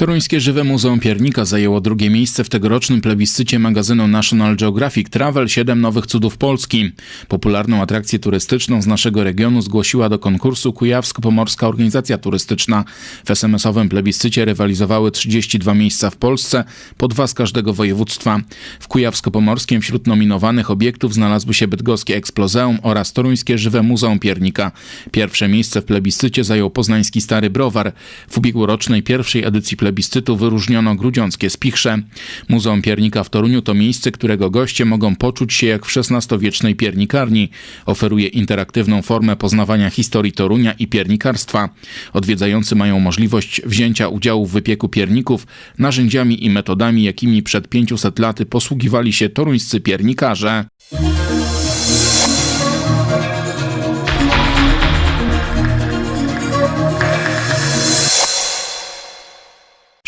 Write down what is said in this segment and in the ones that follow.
Toruńskie Żywe Muzeum Piernika zajęło drugie miejsce w tegorocznym plebiscycie magazynu National Geographic Travel 7 nowych cudów Polski. Popularną atrakcję turystyczną z naszego regionu zgłosiła do konkursu Kujawsko-Pomorska Organizacja Turystyczna. W SMS-owym plebiscycie rywalizowały 32 miejsca w Polsce, po dwa z każdego województwa. W Kujawsko-Pomorskim wśród nominowanych obiektów znalazły się bydgoskie Eksplozeum oraz Toruńskie Żywe Muzeum Piernika. Pierwsze miejsce w plebiscycie zajął poznański Stary Browar. W ubiegłorocznej pierwszej edycji plebiscytu wyróżniono grudziąckie Spichrze. Muzeum Piernika w Toruniu to miejsce, którego goście mogą poczuć się jak w XVI-wiecznej piernikarni. Oferuje interaktywną formę poznawania historii Torunia i piernikarstwa. Odwiedzający mają możliwość wzięcia udziału w wypieku pierników narzędziami i metodami, jakimi przed 500 laty posługiwali się toruńscy piernikarze.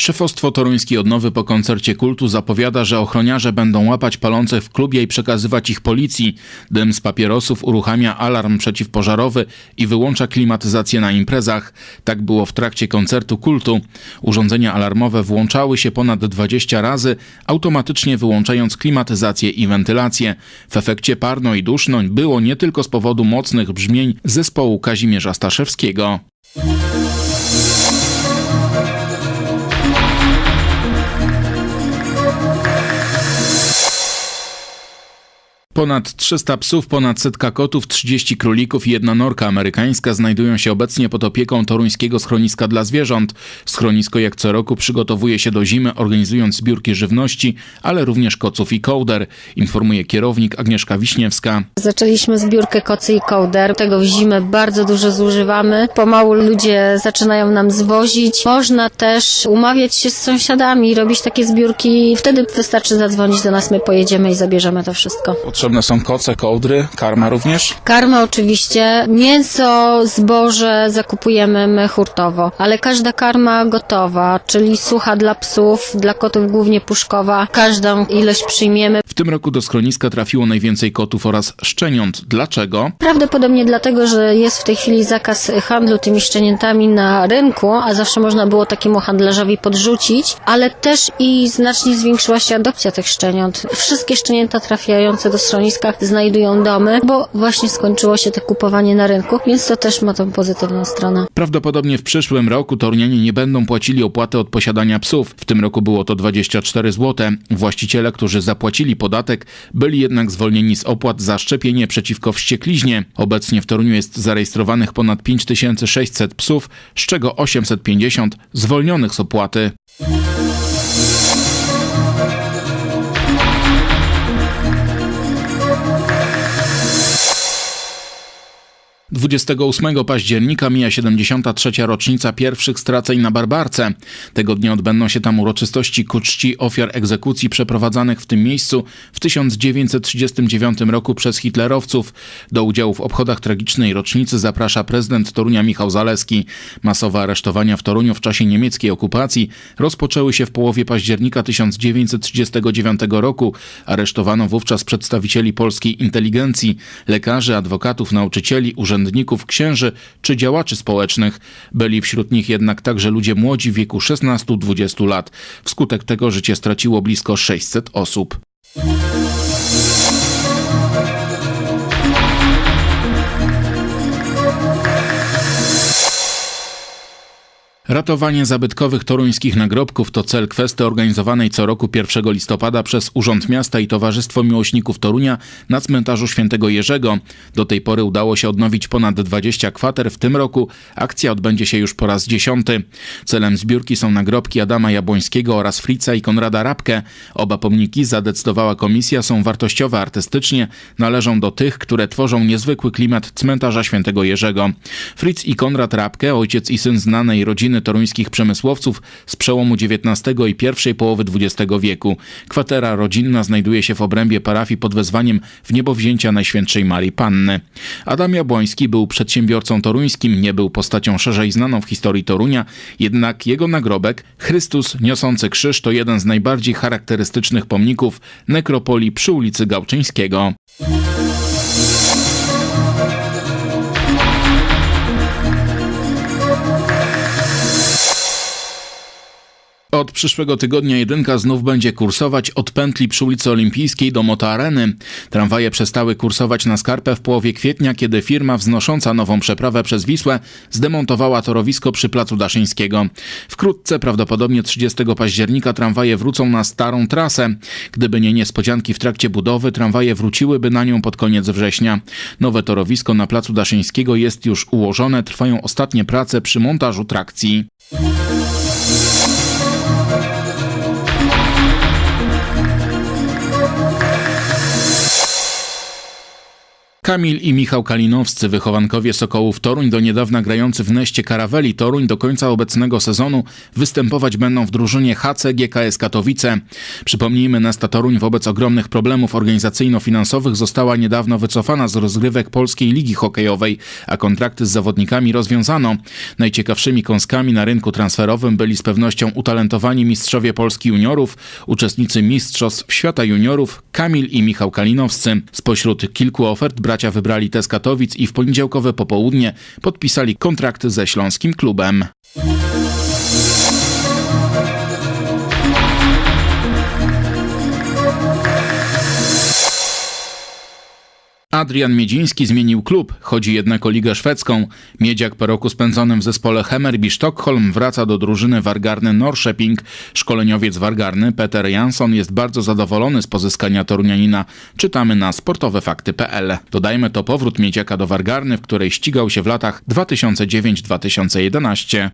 Szefostwo Toruńskiej Odnowy po koncercie kultu zapowiada, że ochroniarze będą łapać palących w klubie i przekazywać ich policji. Dym z papierosów uruchamia alarm przeciwpożarowy i wyłącza klimatyzację na imprezach. Tak było w trakcie koncertu kultu. Urządzenia alarmowe włączały się ponad 20 razy, automatycznie wyłączając klimatyzację i wentylację. W efekcie parno i duszno było nie tylko z powodu mocnych brzmień zespołu Kazimierza Staszewskiego. Ponad 300 psów, ponad setka kotów, 30 królików i jedna norka amerykańska znajdują się obecnie pod opieką toruńskiego schroniska dla zwierząt. Schronisko jak co roku przygotowuje się do zimy, organizując zbiórki żywności, ale również koców i kołder, informuje kierownik Agnieszka Wiśniewska. Zaczęliśmy zbiórkę kocy i kołder. Tego w zimę bardzo dużo zużywamy. Pomału ludzie zaczynają nam zwozić. Można też umawiać się z sąsiadami, robić takie zbiórki. Wtedy wystarczy zadzwonić do nas, my pojedziemy i zabierzemy to wszystko. Potrzebne są koce, kołdry, karma również. Karma oczywiście, mięso, zboże zakupujemy my hurtowo, ale każda karma gotowa, czyli sucha dla psów, dla kotów głównie puszkowa. Każdą ilość przyjmiemy. W tym roku do schroniska trafiło najwięcej kotów oraz szczeniąt. Dlaczego? Prawdopodobnie dlatego, że jest w tej chwili zakaz handlu tymi szczeniętami na rynku, a zawsze można było takiemu handlarzowi podrzucić, ale też i znacznie zwiększyła się adopcja tych szczeniąt. Wszystkie szczenięta trafiające do schroniska znajdują domy, bo właśnie skończyło się te kupowanie na rynku, więc to też ma tą pozytywną stronę. Prawdopodobnie w przyszłym roku Torunianie nie będą płacili opłaty od posiadania psów. W tym roku było to 24 zł. Właściciele, którzy zapłacili podatek, byli jednak zwolnieni z opłat za szczepienie przeciwko wściekliźnie. Obecnie w Toruniu jest zarejestrowanych ponad 5600 psów, z czego 850 zwolnionych z opłaty. 28 października mija 73. rocznica pierwszych straceń na Barbarce. Tego dnia odbędą się tam uroczystości ku czci ofiar egzekucji przeprowadzanych w tym miejscu w 1939 roku przez hitlerowców. Do udziału w obchodach tragicznej rocznicy zaprasza prezydent Torunia Michał Zaleski. Masowe aresztowania w Toruniu w czasie niemieckiej okupacji rozpoczęły się w połowie października 1939 roku. Aresztowano wówczas przedstawicieli polskiej inteligencji, lekarzy, adwokatów, nauczycieli, urzędników, księży czy działaczy społecznych. Byli wśród nich jednak także ludzie młodzi w wieku 16-20 lat. Wskutek tego życie straciło blisko 600 osób. Ratowanie zabytkowych toruńskich nagrobków to cel kwestii organizowanej co roku 1 listopada przez Urząd Miasta i Towarzystwo Miłośników Torunia na cmentarzu Świętego Jerzego. Do tej pory udało się odnowić ponad 20 kwater. W tym roku akcja odbędzie się już po raz dziesiąty. Celem zbiórki są nagrobki Adama Jabłońskiego oraz Fritza i Konrada Rabkę. Oba pomniki, zadecydowała komisja, są wartościowe artystycznie, należą do tych, które tworzą niezwykły klimat cmentarza Świętego Jerzego. Fritz i Konrad Rabkę, ojciec i syn znanej rodziny toruńskich przemysłowców z przełomu XIX i pierwszej połowy XX wieku. Kwatera rodzinna znajduje się w obrębie parafii pod wezwaniem w niebowzięcia Najświętszej Marii Panny. Adam Jabłoński był przedsiębiorcą toruńskim, nie był postacią szerzej znaną w historii Torunia, jednak jego nagrobek, Chrystus niosący krzyż, to jeden z najbardziej charakterystycznych pomników nekropolii przy ulicy Gałczyńskiego. Od przyszłego tygodnia jedynka znów będzie kursować od pętli przy ulicy Olimpijskiej do Motoareny. Tramwaje przestały kursować na skarpę w połowie kwietnia, kiedy firma wznosząca nową przeprawę przez Wisłę zdemontowała torowisko przy placu Daszyńskiego. Wkrótce, prawdopodobnie 30 października, tramwaje wrócą na starą trasę. Gdyby nie niespodzianki w trakcie budowy, tramwaje wróciłyby na nią pod koniec września. Nowe torowisko na placu Daszyńskiego jest już ułożone, trwają ostatnie prace przy montażu trakcji. Kamil i Michał Kalinowscy, wychowankowie Sokołów Toruń, do niedawna grający w Neście Karaweli Toruń, do końca obecnego sezonu występować będą w drużynie HC GKS Katowice. Przypomnijmy, Nesta Toruń wobec ogromnych problemów organizacyjno-finansowych została niedawno wycofana z rozgrywek Polskiej Ligi Hokejowej, a kontrakty z zawodnikami rozwiązano. Najciekawszymi kąskami na rynku transferowym byli z pewnością utalentowani mistrzowie Polski juniorów, uczestnicy Mistrzostw Świata Juniorów Kamil i Michał Kalinowscy. Spośród kilku ofert bracia wybrali te z Katowic i w poniedziałkowe popołudnie podpisali kontrakty ze śląskim klubem. Adrian Miedziński zmienił klub, chodzi jednak o Ligę Szwedzką. Miedziak po roku spędzonym w zespole Hemmerby Sztokholm wraca do drużyny Wargarny Norrköping. Szkoleniowiec Wargarny Peter Jansson jest bardzo zadowolony z pozyskania Torunianina. Czytamy na sportowefakty.pl. Dodajmy to powrót Miedziaka do Wargarny, w której ścigał się w latach 2009-2011.